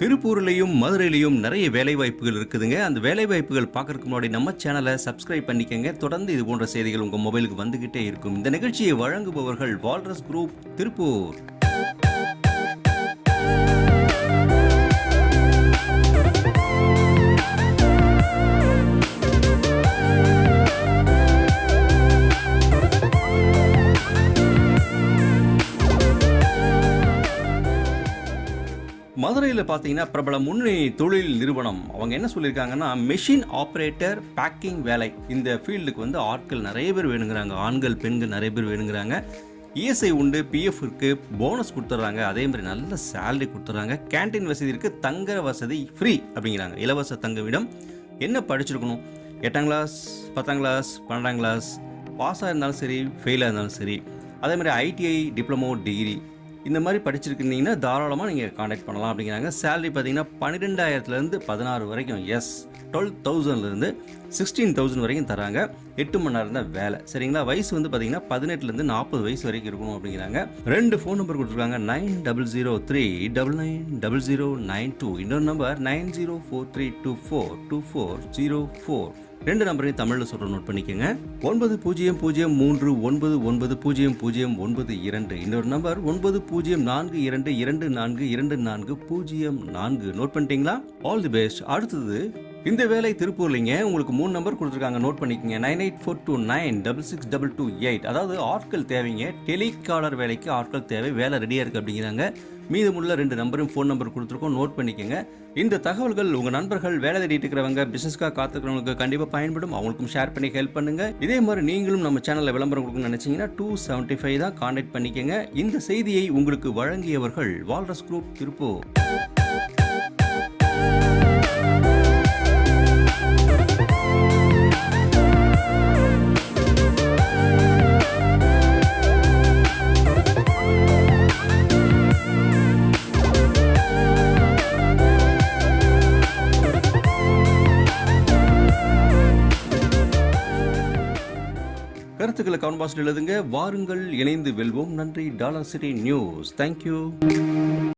திருப்பூர்லேயும் மதுரையிலையும் நிறைய வேலைவாய்ப்புகள் இருக்குதுங்க. அந்த வேலைவாய்ப்புகள் பார்க்குறதுக்கு முன்னாடி நம்ம சேனலை சப்ஸ்கிரைப் பண்ணிக்கங்க. தொடர்ந்து இது போன்ற செய்திகள் உங்கள் மொபைலுக்கு வந்துக்கிட்டே இருக்கும். இந்த நிகழ்ச்சியை வழங்குபவர்கள் வால்ரஸ் குரூப் திருப்பூர். மதுரையில் பார்த்தீங்கன்னா பிரபல முன்னணி தொழில் நிறுவனம். அவங்க என்ன சொல்லியிருக்காங்கன்னா மெஷின் ஆப்ரேட்டர் பேக்கிங் வேலை. இந்த ஃபீல்டுக்கு வந்து ஆட்கள் நிறைய பேர் வேணுங்கிறாங்க. ஆண்கள் பெண்கள் நிறைய பேர் வேணுங்கிறாங்க. இஎஸ்ஐ உண்டு பிஎஃப் இருக்கு போனஸ் கொடுத்துட்றாங்க அதே மாதிரி நல்ல சேலரி கொடுத்துட்றாங்க கேண்டீன் வசதி இருக்கு தங்குற வசதி ஃப்ரீ அப்படிங்கிறாங்க. இலவச தங்குமிடம். என்ன படிச்சிருக்கணும்? எட்டாம் கிளாஸ் பத்தாம் கிளாஸ் பன்னெண்டாம் கிளாஸ் பாஸாக இருந்தாலும் சரி ஃபெயிலாக இருந்தாலும் சரி. அதே மாதிரி ஐடிஐ டிப்ளமோ டிகிரி இந்த மாதிரி படிச்சிருக்கீங்கன்னா தாராளமாக நீங்கள் காண்டாக்ட் பண்ணலாம் அப்படிங்கிறாங்க. சேலரி பார்த்தீங்கன்னா பன்னிரெண்டாயிரத்துலேருந்து பதினாறு வரைக்கும் எஸ் டுவெல் தௌசண்ட்லேருந்து சிக்ஸ்டீன் தௌசண்ட் வரைக்கும் தராங்க. எட்டு மணி நேரம் தான் வேலை. சரிங்களா? வயசு வந்து பார்த்தீங்கன்னா பதினெட்டுலேருந்து நாற்பது வயசு வரைக்கும் இருக்கணும் அப்படிங்கிறாங்க. ரெண்டு ஃபோன் நம்பர் கொடுத்துருக்காங்க. Nine double zero three double nine double zero nine two இன்னொரு number nine zero four three two four two four zero four ரெண்டு நம்பரையும் தமிழில் சொல்கிற நோட் பண்ணிக்கோங்க. ஒன்பது பூஜ்ஜியம் பூஜ்ஜியம் மூன்று ஒன்பது ஒன்பது பூஜ்ஜியம் பூஜ்ஜியம் ஒன்பது இரண்டு. இன்னொரு நம்பர் ஒன்பது பூஜ்ஜியம் நான்கு இரண்டு இரண்டு நான்கு இரண்டு நான்கு பூஜ்ஜியம் நான்கு. நோட் பண்ணிட்டீங்களா? ஆல் தி பெஸ்ட் அடுத்தது இந்த வேலை திருப்பூர்லிங்க. உங்களுக்கு மூணு நம்பர் கொடுத்துருக்காங்க. நோட் பண்ணிக்கோங்க. Nine eight four two nine double six double two eight அதாவது ஆட்கள் தேவைங்க. டெலிகாலர் வேலைக்கு ஆட்கள் தேவை. வேலை ரெடியாக இருக்குது அப்படிங்கிறாங்க. மீதமுள்ள ரெண்டு நம்பரும் ஃபோன் நம்பர் கொடுத்துருக்கோம். நோட் பண்ணிக்கோங்க. இந்த தகவல்கள் உங்கள் நண்பர்கள் வேலை தேடிட்டு இருக்கிறவங்க பிஸ்னஸ்க்காக காத்துக்கிறவங்களுக்கு கண்டிப்பாக பயன்படும். அவங்களுக்கும் ஷேர் பண்ணி ஹெல்ப் பண்ணுங்க. இதே மாதிரி நீங்களும் நம்ம சேனலில் விளம்பரம் கொடுக்கணும்னு நினச்சிங்கன்னா டூ செவன்ட்டி ஃபைவ் தான் காண்டாக்ட் பண்ணிக்கோங்க. இந்த செய்தியை உங்களுக்கு வழங்கியவர்கள் வால்ரஸ் குரூப் திருப்பூர். கருத்துக்களை கவுன் பாக்ஸில் எழுதுங்க. வாருங்கள் இணைந்து வெல்வோம். நன்றி. Dollar city news. தேங்க்யூ